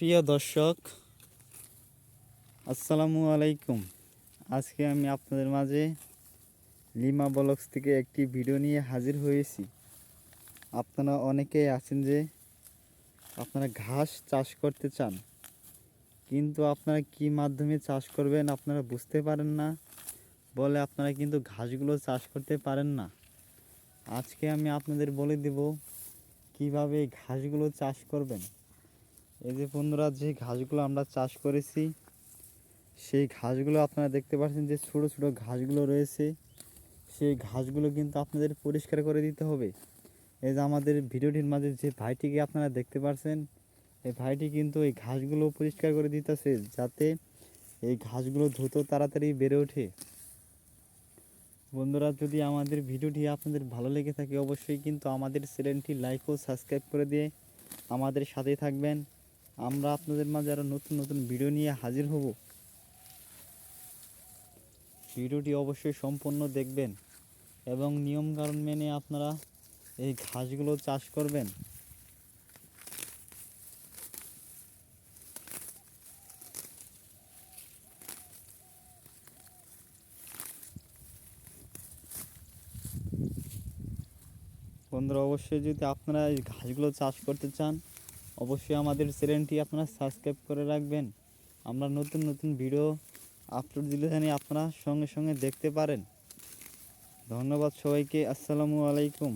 প্রিয় দর্শক, আসসালামু আলাইকুম। আজকে আমি আপনাদের মাঝে লিমা ব্লগস থেকে একটি ভিডিও নিয়ে হাজির হয়েছি। আপনারা অনেকেই আছেন যে আপনারা ঘাস চাষ করতে চান, কিন্তু আপনারা কি মাধ্যমে চাষ করবেন আপনারা বুঝতে পারেন না, বলে আপনারা কিন্তু ঘাসগুলো চাষ করতে পারেন না। আজকে আমি আপনাদের বলে দেব কীভাবে ঘাসগুলো চাষ করবেন। এই যে বন্ধুরা, যে ঘাসগুলো আমরা চাষ করেছি, সেই ঘাসগুলো আপনারা দেখতে পাচ্ছেন যে ছোটো ছোটো ঘাসগুলো রয়েছে। সেই ঘাসগুলো কিন্তু আপনাদের পরিষ্কার করে দিতে হবে। এই যে আমাদের ভিডিওটির মাঝে যে ভাইটিকে আপনারা দেখতে পাচ্ছেন, এই ভাইটি কিন্তু এই ঘাসগুলো পরিষ্কার করে দিতেছে যাতে এই ঘাসগুলো দ্রুত তাড়াতাড়ি বেড়ে ওঠে। বন্ধুরা, যদি আমাদের ভিডিওটি আপনাদের ভালো লেগে থাকে, অবশ্যই কিন্তু আমাদের চ্যানেলটি লাইক ও সাবস্ক্রাইব করে দিয়ে আমাদের সাথেই থাকবেন। আমরা আপনাদের মাঝে আরও নতুন নতুন ভিডিও নিয়ে হাজির হব। ভিডিওটি অবশ্যই সম্পূর্ণ দেখবেন এবং নিয়মকানুন মেনে আপনারা এই ঘাসগুলো চাষ করবেন। বন্ধুরা, অবশ্যই যদি আপনারা এই ঘাসগুলো চাষ করতে চান অবশ্যই আমাদের চ্যানেলটি আপনারা সাবস্ক্রাইব করে রাখবেন। আমরা নতুন নতুন ভিডিও আপলোড দিলে জানি আপনারা সঙ্গে সঙ্গে দেখতে পারেন। ধন্যবাদ সবাইকে। আসসালামু আলাইকুম।